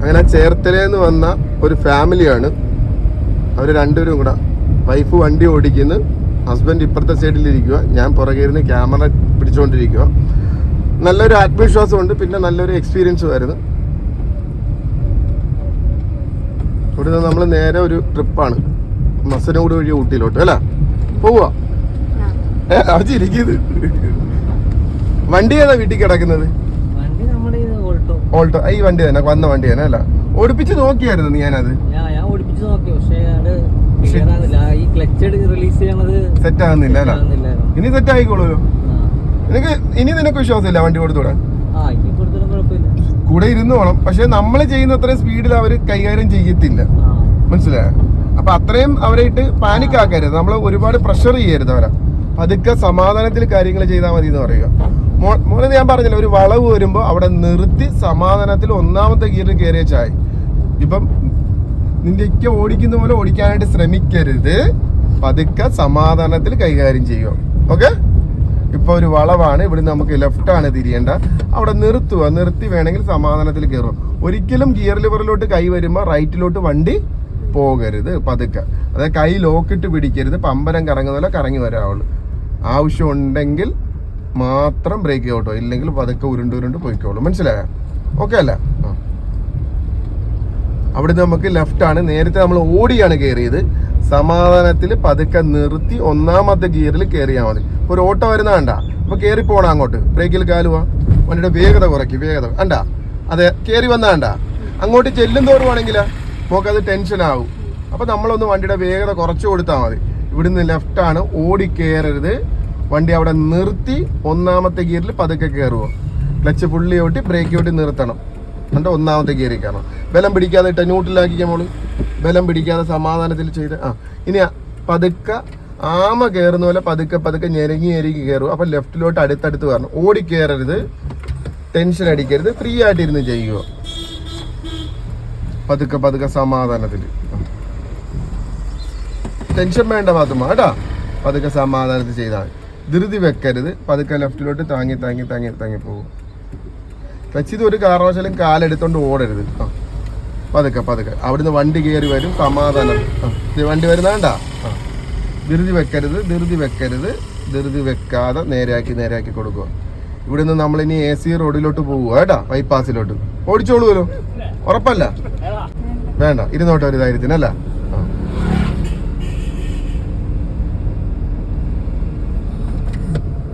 അങ്ങനെ ചേർത്തലേന്ന് വന്ന ഒരു ഫാമിലിയാണ്. അവർ രണ്ടുപേരും കൂടെ വൈഫ് വണ്ടി ഓടിക്കുന്നു. ഹസ്ബൻഡ് ഇപ്പുറത്തെ സൈഡിലിരിക്കുക ഞാൻ പുറകെ ഇരുന്ന് ക്യാമറ പിടിച്ചുകൊണ്ടിരിക്കുക നല്ലൊരു ആത്മവിശ്വാസമുണ്ട്. പിന്നെ നല്ലൊരു എക്സ്പീരിയൻസും ആയിരുന്നു ഇവിടുന്ന് നമ്മൾ നേരെ ഒരു ട്രിപ്പാണ്. മസനോട് വഴി ഊട്ടിയിലോട്ട്. അല്ല? പോവാ ഏ, അത് ചിരിക്കുന്നത് വണ്ടി ഏതാ വീട്ടിൽ കിടക്കുന്നത്? വണ്ടി നമ്മുടെ ഓൾട്ടോ. ഈ വണ്ടി തന്നെ വന്ന വണ്ടി തന്നെ അല്ല? ഓടിപ്പിച്ച് നോക്കിയായിരുന്നു ഞാനത്. ഞാൻ ഓടിപ്പിച്ച് നോക്കി പക്ഷേ ഈ ക്ലച്ച് റിലീസ് ചെയ്യണത് സെറ്റ് ആകുന്നില്ല അല്ല? ഇനി സെറ്റ് ആയിക്കോളൂല്ലോ ആ. നിനക്ക് ഇനി നിനക്ക് വിശ്വാസമില്ല വണ്ടി കൊടുത്തൂടെ കൂടെ ഇരുന്നോണം പക്ഷെ നമ്മൾ ചെയ്യുന്ന അത്രയും സ്പീഡിൽ അവർ കൈകാര്യം ചെയ്യത്തില്ല. മനസ്സിലായ മനസ്സിലായോ? അപ്പൊ അത്രയും അവരായിട്ട് പാനിക് ആക്കരുത്. നമ്മൾ ഒരുപാട് പ്രഷർ ചെയ്യരുത് അവരെ. പതുക്കെ സമാധാനത്തിൽ കാര്യങ്ങൾ ചെയ്താൽ മതി എന്ന് പറയുക മോനെ ഞാൻ പറഞ്ഞില്ല ഒരു വളവ് വരുമ്പോൾ അവിടെ നിർത്തി സമാധാനത്തിൽ ഒന്നാമത്തെ ഗിയറിൽ കയറിയ ചായ. ഇപ്പം നിന്റെ ഒക്കെ ഓടിക്കുന്ന പോലെ ഓടിക്കാനായിട്ട് ശ്രമിക്കരുത്. പതുക്കെ സമാധാനത്തിൽ കൈകാര്യം ചെയ്യുക. ഓക്കെ? ഇപ്പൊ ഒരു വളവാണ് ഇവിടെ നമുക്ക് ലെഫ്റ്റ് ആണ് തിരിയേണ്ട. അവിടെ നിർത്തുക നിർത്തി വേണമെങ്കിൽ സമാധാനത്തിൽ കയറുക ഒരിക്കലും ഗിയർ ലിവറിലോട്ട് കൈ വരുമ്പോൾ റൈറ്റിലോട്ട് വണ്ടി പോകരുത് പതുക്കെ. അതായത് കൈ ലോക്കിട്ട് പിടിക്കരുത് പമ്പരം കറങ്ങുന്ന പോലെ കറങ്ങി വരാവുള്ളൂ. ആവശ്യം ഉണ്ടെങ്കിൽ മാത്രം ബ്രേക്ക് ചെയ്യോട്ടോ ഇല്ലെങ്കിൽ പതുക്കെ ഉരുണ്ട് ഉരുണ്ട് പോയിക്കോളൂ. മനസ്സിലായോ? ഓക്കെ അല്ല? അവിടെ നമുക്ക് ലെഫ്റ്റ് ആണ്. നേരത്തെ നമ്മൾ ഓടിയാണ് കയറിയത് സമാധാനത്തിൽ പതുക്കെ നിർത്തി ഒന്നാമത്തെ ഗിയറിൽ കയറിയാൽ മതി. ഒരു ഓട്ടോ വരുന്ന കണ്ട? അപ്പൊ കയറി പോണ അങ്ങോട്ട്. ബ്രേക്കിൽ കാലുവാ. വണ്ടിയുടെ വേഗത കുറയ്ക്കും വേഗത. കണ്ട? അതെ കയറി വന്ന കണ്ട? അങ്ങോട്ട് ചെല്ലും തോറുവാണെങ്കിലാ നമുക്കത് ആവും. അപ്പൊ നമ്മളൊന്ന് വണ്ടിയുടെ വേഗത കുറച്ചു കൊടുത്താൽ മതി. ഇവിടുന്ന് ലെഫ്റ്റ് ആണ്. ഓടി കയറരുത് വണ്ടി അവിടെ നിർത്തി ഒന്നാമത്തെ ഗിയറിൽ പതുക്കെ കയറുമോ ക്ലച്ച് ഫുള്ളി ഓട്ടി ബ്രേക്ക് ഓട്ടി നിർത്തണം. എന്നിട്ട് ഒന്നാമത്തെ ഗിയറിൽ കയറണം ബലം പിടിക്കാതെ ഇട്ട ന്യൂട്ടിലാക്കിക്കാൻ മോൾ. ബലം പിടിക്കാതെ സമാധാനത്തിൽ ചെയ്ത്. ആ ഇനി പതുക്കെ ആമ കയറുന്ന പോലെ പതുക്കെ പതുക്കെ ഞെരങ്ങി ഞെരുങ്ങി കയറും അപ്പൊ ലെഫ്റ്റിലോട്ട് അടുത്തടുത്ത് വരണം. ഓടി കയറരുത് ടെൻഷൻ അടിക്കരുത്. ഫ്രീ ആയിട്ടിരുന്ന് ചെയ്യുക പതുക്കെ പതുക്കെ സമാധാനത്തിൽ. ടെൻഷൻ വേണ്ട പാത്തുമ്മ കേട്ടാ? പതുക്കെ സമാധാനത്തിൽ ചെയ്താൽ. ധൃതി വെക്കരുത്. പതുക്കെ ലെഫ്റ്റിലോട്ട് താങ്ങി താങ്ങി താങ്ങി താങ്ങി പോകും. വെച്ചിത് ഒരു കാരണവശാലും കാലെടുത്തോണ്ട് ഓടരുത് ആ പതുക്കെ പതുക്കെ. അവിടുന്ന് വണ്ടി കയറി വരും സമാധാനം. വണ്ടി വരുന്നാണ്ട ആ. ധൃതി വെക്കരുത് ധൃതി വെക്കരുത്. ധൃതി വെക്കാതെ നേരെയാക്കി നേരെയാക്കി കൊടുക്കുക. ഇവിടെ നിന്ന് നമ്മളിനി എ സി റോഡിലോട്ട് പോകുക കേട്ടാ. ബൈപ്പാസിലോട്ട് ഓടിച്ചോളൂല്ലോ ഉറപ്പല്ല? വേണ്ട. ഇരുന്നോട്ടെ ഒരു ധൈര്യത്തിനല്ല? ആ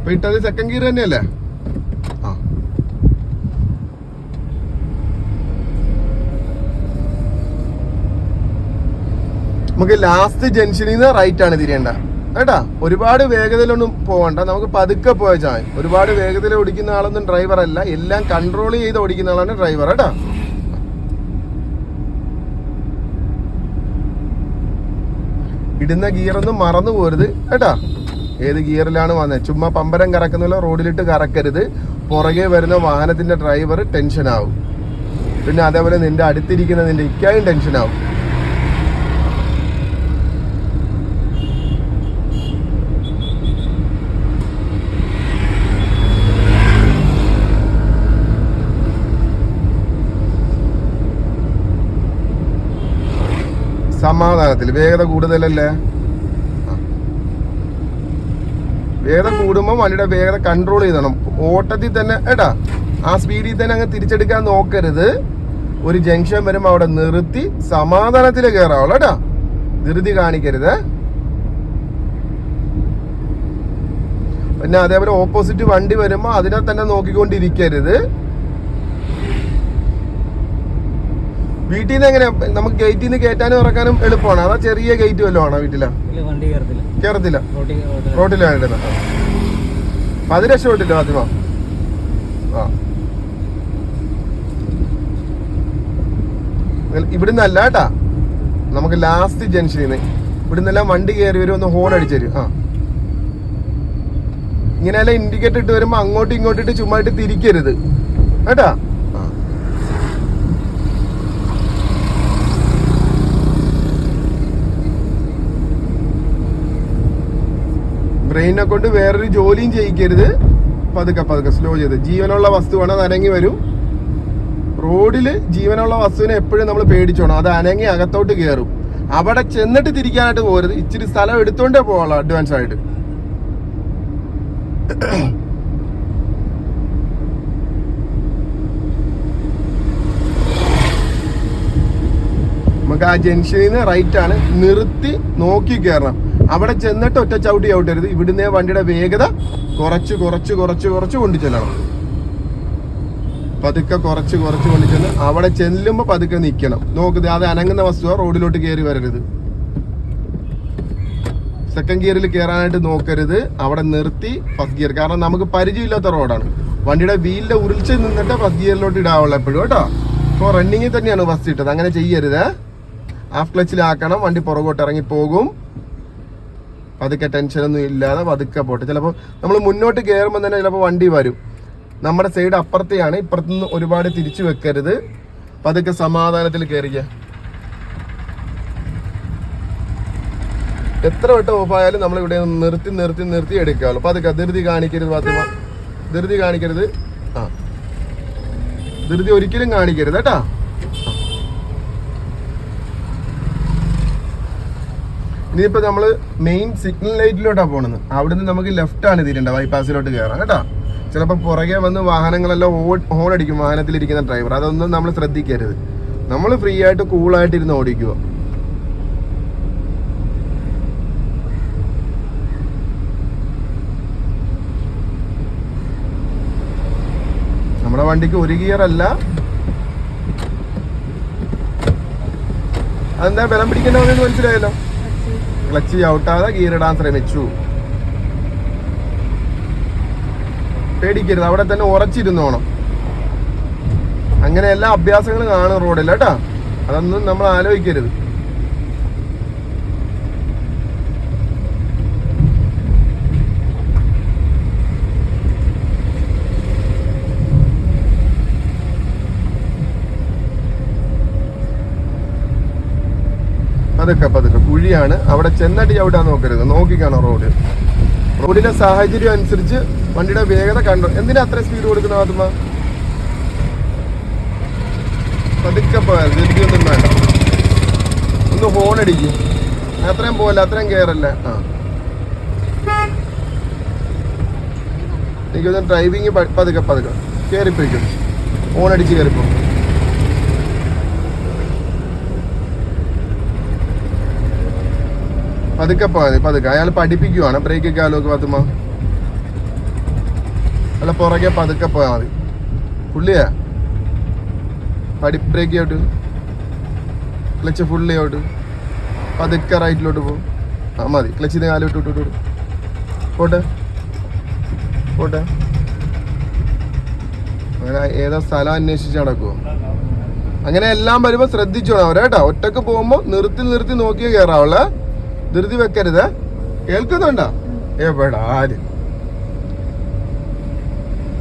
ഇപ്പൊ ഇട്ടത് സെക്കൻഡ് ഗിയർ തന്നെയല്ലേ? ആ. നമുക്ക് ലാസ്റ്റ് ജംഗ്ഷനിൽ നിന്ന് റൈറ്റ് ആണ് തിരിയേണ്ട. കേട്ടാ? ഒരുപാട് വേഗതയിലൊന്നും പോകണ്ട നമുക്ക് പതുക്കെ പോയാൽ മതി ഒരുപാട് വേഗതയിൽ ഓടിക്കുന്ന ആളൊന്നും ഡ്രൈവർ അല്ല. എല്ലാം കൺട്രോൾ ചെയ്ത് ഓടിക്കുന്ന ആളാണ് ഡ്രൈവർ കേട്ടാ? ഇടുന്ന ഗിയറൊന്നും മറന്നു പോരുത് കേട്ടാ? ഏത് ഗിയറിലാണ് വന്നത്? ചുമ്മാ പമ്പരം കറക്കുന്നില്ല റോഡിലിട്ട് കറക്കരുത്. പുറകെ വരുന്ന വാഹനത്തിന്റെ ഡ്രൈവർ ടെൻഷൻ ആവും പിന്നെ അതേപോലെ നിന്റെ അടുത്തിരിക്കുന്ന നിന്റെ ഇക്കായും ആവും സമാധാനത്തിൽ വേഗത കൂടുതലല്ലേ ആ. വേഗത കൂടുമ്പോൾ വണ്ടിയുടെ വേഗത കൺട്രോൾ ചെയ്തണം. ഓട്ടത്തിൽ തന്നെ ഏട്ടാ ആ സ്പീഡിൽ തന്നെ അങ്ങ് തിരിച്ചെടുക്കാൻ നോക്കരുത്. ഒരു ജംഗ്ഷൻ വരുമ്പോൾ അവിടെ നിർത്തി സമാധാനത്തിൽ കയറാവുള്ളൂ കേട്ടാ ധൃതി കാണിക്കരുത്. പിന്നെ അതേപോലെ ഓപ്പോസിറ്റ് വണ്ടി വരുമ്പോൾ അതിനെ തന്നെ നോക്കിക്കൊണ്ടിരിക്കരുത്. വീട്ടിൽ നിന്ന് എങ്ങനെ നമുക്ക് ഗേറ്റിൽ നിന്ന് കയറ്റാനും ഇറക്കാനും എളുപ്പമാണ്. അതാ ചെറിയ ഗേറ്റ് വല്ലതും ആണോ വീട്ടിലാ? കയറത്തില്ല റോട്ടിലാണ് ഇടുന്നത് അത് രക്ഷപ്പെട്ടില്ല ഫാത്തിമ ആ. ഇവിടുന്ന് കേട്ടാ. നമുക്ക് ലാസ്റ്റ് ജംഗ്ഷനിൽ നിന്ന് ഇവിടുന്നെല്ലാം വണ്ടി കയറി വരും ഒന്ന് ഹോൺ അടിച്ചു തരും. ആ. ഇങ്ങനെയല്ല ഇൻഡിക്കേറ്റർ ഇട്ട് വരുമ്പോൾ അങ്ങോട്ടും ഇങ്ങോട്ടും ഇട്ട് ചുമ്മാ ഇട്ട് തിരിക്കരുത്. കേട്ടാ ആ. ബ്രെയിനെ കൊണ്ട് വേറൊരു ജോലിയും ചെയ്യിക്കരുത്. പതുക്കെ പതുക്കെ സ്ലോ ചെയ്ത്. ജീവനുള്ള വസ്തുവാണ് അത് അനങ്ങി വരും. റോഡിൽ ജീവനുള്ള വസ്തുവിനെ എപ്പോഴും നമ്മൾ പേടിച്ചോണം. അത് അനങ്ങി അകത്തോട്ട് കയറും അവിടെ ചെന്നിട്ട് തിരിക്കാനായിട്ട് പോരുത് ഇച്ചിരി സ്ഥലം എടുത്തോണ്ടേ പോകാം അഡ്വാൻസ് ആയിട്ട്. നമുക്ക് ആ ജംഗ്ഷനിൽ നിന്ന് റൈറ്റ് ആണ്. നിർത്തി നോക്കി കയറണം അവിടെ ചെന്നിട്ട് ഒറ്റ ചവിട്ടി ചവിട്ടരുത്. ഇവിടുന്ന് വണ്ടിയുടെ വേഗത കുറച്ച് കുറച്ച് കുറച്ച് കുറച്ച് കൊണ്ടു ചെല്ലണം. പതുക്കെ കുറച്ച് കുറച്ച് കൊണ്ടു ചെന്ന് അവിടെ ചെല്ലുമ്പോൾ പതുക്കെ നിൽക്കണം നോക്കുന്നത് അത് അനങ്ങുന്ന വസ്തുവ. റോഡിലോട്ട് കയറി വരരുത്. സെക്കൻഡ് ഗിയറിൽ കയറാനായിട്ട് നോക്കരുത്. അവിടെ നിർത്തി ഫസ്റ്റ് ഗിയർ കാരണം നമുക്ക് പരിചയമില്ലാത്ത റോഡാണ്. വണ്ടിയുടെ വീലിന്റെ ഉരുൾച്ച നിന്നിട്ട് ഫസ്റ്റ് ഗിയറിലോട്ട് ഇടാവുള്ളൂ എപ്പോഴും കേട്ടോ. ഇപ്പോൾ റണ്ണിങ്ങിൽ തന്നെയാണ് ഫസ്റ്റ് ഇട്ടത്. അങ്ങനെ ചെയ്യരുത് ഹാഫ് ക്ലച്ചിലാക്കണം വണ്ടി പുറകോട്ട് ഇറങ്ങി പോകും. പതുക്കെ ടെൻഷനൊന്നും ഇല്ലാതെ പതുക്കെ പോട്ടെ. ചിലപ്പോൾ നമ്മൾ മുന്നോട്ട് കയറുമ്പോൾ തന്നെ ചിലപ്പോൾ വണ്ടി വരും. നമ്മുടെ സൈഡ് അപ്പുറത്തെയാണ് ഇപ്പുറത്തുനിന്ന് ഒരുപാട് തിരിച്ചു വെക്കരുത്. പതുക്കെ സമാധാനത്തിൽ കയറിക്കുക എത്ര വട്ടം ഓഫായാലും നമ്മൾ ഇവിടെ നിർത്തി നിർത്തി നിർത്തി എടുക്കാവുള്ളൂ. പതുക്കെ ധൃതി കാണിക്കരുത് ഫാത്തിമ ധൃതി കാണിക്കരുത്. ആ. ധൃതി ഒരിക്കലും കാണിക്കരുത് കേട്ടാ. ഇനിയിപ്പോ നമ്മൾ മെയിൻ സിഗ്നൽ ലൈറ്റിലോട്ടാണ് പോകുന്നത് അവിടുന്ന് നമുക്ക് ലെഫ്റ്റ് ആണ് തിരിയേണ്ട ബൈപ്പാസിലോട്ട് കയറാം കേട്ടോ? ചിലപ്പോൾ പുറകെ വന്ന് വാഹനങ്ങളെല്ലാം ഹോൺ അടിക്കും വാഹനത്തിലിരിക്കുന്ന ഡ്രൈവർ അതൊന്നും നമ്മൾ ശ്രദ്ധിക്കരുത്. നമ്മൾ ഫ്രീ ആയിട്ട് കൂളായിട്ട് ഇരുന്ന് ഓടിക്കുക നമ്മുടെ വണ്ടിക്ക് ഒരു ഗിയർ അല്ല. അതെന്താ ബലം പിടിക്കേണ്ടതെന്ന് മനസ്സിലായല്ലോ. ക്ലച്ച് ചവിട്ടാതെ ഗീറിടാൻ ശ്രമിച്ചു. പേടിക്കരുത് അവിടെ തന്നെ ഉറച്ചിരുന്നോണം അങ്ങനെ എല്ലാ അഭ്യാസങ്ങളും കാണും റോഡിൽ കേട്ടാ? അതൊന്നും നമ്മൾ ആലോചിക്കരുത്. പതുക്കെ പതുക്കെ. കുഴിയാണ്. അവിടെ ചെന്നടി ചവിട്ടാൻ നോക്കരുത്. നോക്കിക്കാണോ റോഡ്? റോഡിന്റെ സാഹചര്യം അനുസരിച്ച് വണ്ടിയുടെ വേഗത കണ്ടു? എന്തിനാ അത്ര സ്പീഡ് കൊടുക്കുന്ന ആത്മ? പതുക്കെ പോയാൽ ധൃതിയൊന്നും വേണ്ട. ഒന്ന് ഹോൺ അടിക്കും. അത്രയും പോവല്ല? അത്രയും കയറല്ല ആ. എനിക്കൊന്ന് ഡ്രൈവിങ് പതുക്കെ പതുക്കെ. കയറിപ്പോയിക്കും ഹോൺ അടിച്ച് കയറിപ്പോ പതുക്കെ പോയാൽ പതുക്കെ അയാൾ പഠിപ്പിക്കുവാണ്. ബ്രേക്ക് കാലമൊക്കെ പത്തുമ്മ അല്ല പുറകെ പതുക്കെ പോയാൽ മതി. പുള്ളിയാ? പഠി brake out clutch fully out പതുക്കെ റൈറ്റിലോട്ട് പോകും. ആ മതി. ക്ലച്ചിന് കാലം ഇട്ട് ഇട്ടു പോട്ടെ. പോട്ടെ. അങ്ങനെ ഏതാ സ്ഥലം അന്വേഷിച്ച് നടക്കുമോ അങ്ങനെ എല്ലാം വരുമ്പോൾ ശ്രദ്ധിച്ചോണം അവരെ കേട്ടോ. ഒറ്റയ്ക്ക് പോകുമ്പോൾ നിർത്തി നിർത്തി നോക്കിയേ കയറാവുള്ളേ ധൃതി വെക്കരുത്. കേൾക്കുന്നുണ്ടോ? എവിടെ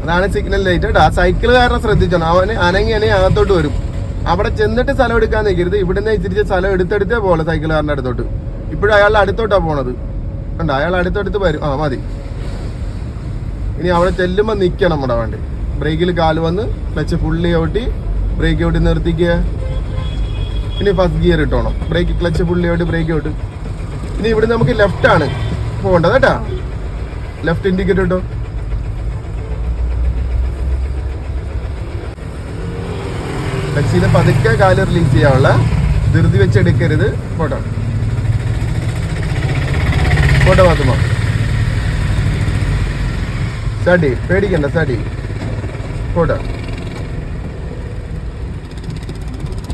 അതാണ് സിഗ്നൽ ലൈറ്റ് ആ സൈക്കിൾ കാരണം ശ്രദ്ധിച്ചോണം. അവന് അനങ്ങി അനങ്ങി അകത്തോട്ട് വരും. അവിടെ ചെന്നിട്ട് സ്ഥലം എടുക്കാൻ നിൽക്കരുത്. ഇവിടുന്ന് ഇച്ചിരി സ്ഥലം എടുത്തെടുത്തേ പോലെ സൈക്കിളുകാരന്റെ അടുത്തോട്ട്. ഇപ്പോഴും അയാളുടെ അടുത്തോട്ടാണ് പോണത്. കണ്ടോ? അയാൾ അടുത്തടുത്ത് വരും. ആ മതി. ഇനി അവിടെ ചെല്ലുമ്പോൾ നിൽക്കണം നമ്മുടെ വണ്ടി. ബ്രേക്കിൽ കാൽ വന്ന് ക്ലച്ച് ഫുള്ളി ഔട്ടി ബ്രേക്ക് ഔട്ടി നിർത്തിക്കുക ഇനി ഫസ്റ്റ് ഗിയർ ഇട്ടോണം. ബ്രേക്ക് ക്ലച്ച് ഫുള്ളി ഔട്ടി ബ്രേക്ക് ഔട്ട് ഇനി ഇവിടെ നമുക്ക് ലെഫ്റ്റ് ആണ്. പോകേണ്ടത് കേട്ടാ. ലെഫ്റ്റ് ഇൻഡിക്കേറ്റർ ഇട്ടോ ടക്സിയിൽ പതുക്കെ കാൽ റിലീസ് ചെയ്യാനുള്ള ധൃതി വെച്ച് എടുക്കരുത്. പോട്ടോ. പോട്ടെ മാത്തുമ്മ സ്റ്റഡി പേടിക്കണ്ട സ്റ്റഡി പോട്ടെ.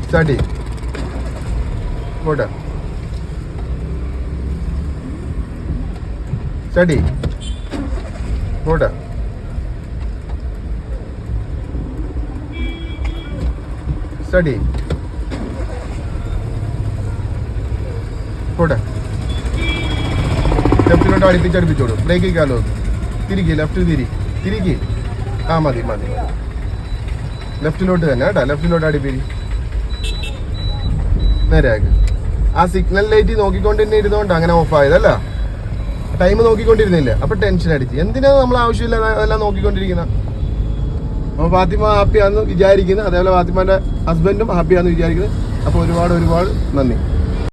സ്റ്റഡി പോട്ടെ. സ്റ്റഡി. കൂട്ട സ്റ്റഡി. കൂട്ട ലെഫ്റ്റിലോട്ട് അടുപ്പിച്ച് അടുപ്പിച്ചോളൂ ബ്രേക്ക് കാലോ തിരികെ ലെഫ്റ്റ് തിരി. തിരികെ ആ മതി മതി. ലെഫ്റ്റിലോട്ട് തന്നെ കേട്ടോ. ലെഫ്റ്റിലോട്ട് അടുപ്പിരി. നേരെ ആ സിഗ്നൽ ലൈറ്റ് നോക്കിക്കൊണ്ട് തന്നെ ഇരുന്നോണ്ട് അങ്ങനെ ഓഫ് ആയതല്ല. ടൈം നോക്കിക്കൊണ്ടിരുന്നില്ല. അപ്പൊ ടെൻഷൻ അടിച്ച്. എന്തിനാ നമ്മൾ ആവശ്യമില്ല അതെല്ലാം നോക്കിക്കൊണ്ടിരിക്കുന്ന? അപ്പോൾ ഫാത്തിമ ഹാപ്പിയാന്ന് വിചാരിക്കുന്നു. അതേപോലെ ഫാത്തിമാന്റെ ഹസ്ബൻഡും ഹാപ്പിയാന്ന് വിചാരിക്കുന്നു. അപ്പോൾ ഒരുപാട് ഒരുപാട് നന്ദി.